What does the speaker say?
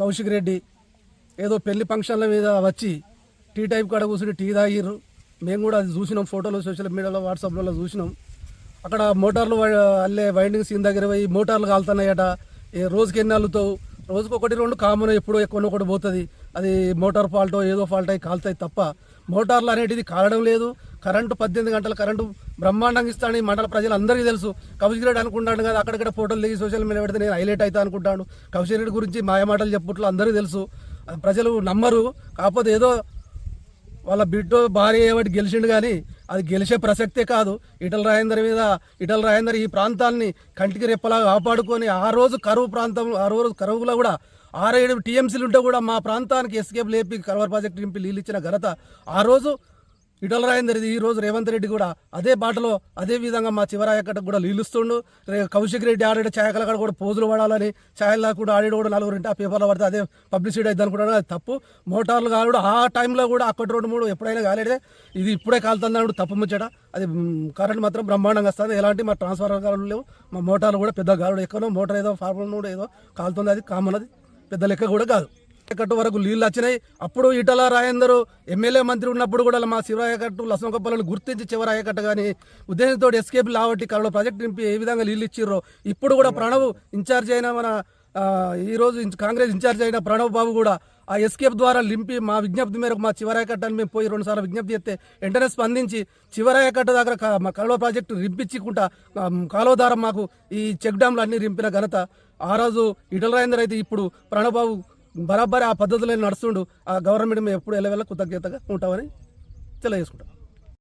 కౌశిక్ రెడ్డి ఏదో పెళ్ళి ఫంక్షన్ల మీద వచ్చి టీ టైప్ కాడ కూర్చుని టీ తాగిర్రు. మేము కూడా అది చూసినాం ఫోటోలు సోషల్ మీడియాలో వాట్సాప్లలో చూసినాం. అక్కడ మోటార్లు వై- అల్లే వైండింగ్ సీన్ దగ్గర పోయి మోటార్లు కాలుతున్నాయట. ఏ రోజుకి ఎన్ని అల్లుతావు? రోజుకు ఒకటి రెండు కామన్ ఎప్పుడో ఎక్కువ ఒకటి పోతుంది. అది మోటార్ ఫాల్టో ఏదో ఫాల్ట్ అయి కాలుతాయి తప్ప మోటార్లు అనేటిది కాలడం లేదు. కరెంటు పద్దెనిమిది గంటల కరెంటు బ్రహ్మాండంగా ఇస్తానని మండల ప్రజలు అందరికీ తెలుసు. కౌశిక్ రెడ్డి అనుకుంటాను కదా అక్కడక్కడ ఫోటోలు దిగి సోషల్ మీడియా పెడితే నేను హైలైట్ అవుతా అనుకుంటాను కౌశిక్ రెడ్డి గురించి మాయమాటలు చెప్పుట్లో అందరికీ తెలుసు. ప్రజలు నమ్మరు. కాకపోతే ఏదో వాళ్ళ బిడ్డ భార్య ఏమిటి గెలిచిండు కానీ అది గెలిచే ప్రసక్తే కాదు. ఇటల రాజేందర్ మీద ఇటల రాజేందర్ ఈ ప్రాంతాన్ని కంటికి రెప్పలా కాపాడుకొని ఆ రోజు కరువు ప్రాంతం ఆ రోజు కరువులో కూడా ఆరేడు టీఎంసీలు ఉంటే కూడా మా ప్రాంతానికి ఎస్కేప్ లేపి కలవర్ ప్రాజెక్ట్ నింపి నీళ్ళు ఇచ్చిన ఘనత ఆ రోజు ఇటల రాజేందర్ ఇది ఈ రోజు రేవంత్ రెడ్డి కూడా అదే బాటలో అదే విధంగా మా చివరాయకట్టకు కూడా నీళ్ళుస్తుండు రే- కౌశిక్ రెడ్డి ఆడే ఛాయకల కాడ కూడా పోజులు పడాలని ఛాయల కూడా ఆడే కూడా నలుగురు ఆ పేపర్లో పడితే అదే పబ్లిసిటీ అయితే అనుకుంటాను అది తప్పు. మోటార్లు కాలుడు ఆ టైంలో కూడా అక్కడి రెండు మూడు ఎప్పుడైనా కాలేదే. ఇది ఇప్పుడే కాలుతుంది తప్పు ముచ్చట. అది కరెంట్ మాత్రం బ్రహ్మాండంగా వస్తుంది. ఎలాంటి మా ట్రాన్స్ఫార్మర్ కాలు లేవు. మా మోటార్లు కూడా పెద్ద గాలుడు ఎక్కడో మోటార్ ఏదో ఫార్మర్ కూడా ఏదో కాలుతుంది. అది కామన్ అది. పెద్ద లెక్క కూడా కాదు. కట్టు వరకు నీళ్ళు వచ్చినాయి. అప్పుడు ఇటల రాయందరు ఎమ్మెల్యే మంత్రి ఉన్నప్పుడు కూడా మా శివరాయకట్టు లసంకొప్పలను గుర్తించి చివరాయకట్టు కానీ ఉద్దేశంతో ఎస్కేప్ లావట్టి కలలో ప్రాజెక్ట్ నింపి ఏ విధంగా నీళ్ళు ఇచ్చిర్రో ఇప్పుడు కూడా ప్రణవ్ ఇన్ఛార్జ్ అయిన మన ఈరోజు ఈ రోజు కాంగ్రెస్ ఇన్ఛార్జ్ అయిన ప్రణవ్ బాబు కూడా ఆ ఎస్కేప్ ద్వారా లింపి మా విజ్ఞప్తి మేరకు మా చివరాయకట్టని మేము పోయి రెండు సార్లు విజ్ఞప్తి చేస్తే వెంటనే స్పందించి చివరాయకట్ట దగ్గర మా కాలువ ప్రాజెక్టు రింపించుకుంటా కాలువ ద్వారా మాకు ఈ చెక్ డ్యాంలు అన్ని రింపిన ఘనత. ఆ రోజు ఇటల రాజేందర్ అయితే ఇప్పుడు ప్రణబాబు బరాబర్ ఆ పద్ధతిలో నడుస్తుండు ఆ గవర్నమెంట్ మేము ఎప్పుడు వెళ్ళవెళ్ళ కృతజ్ఞతగా ఉంటామని తెలియజేసుకుంటాం.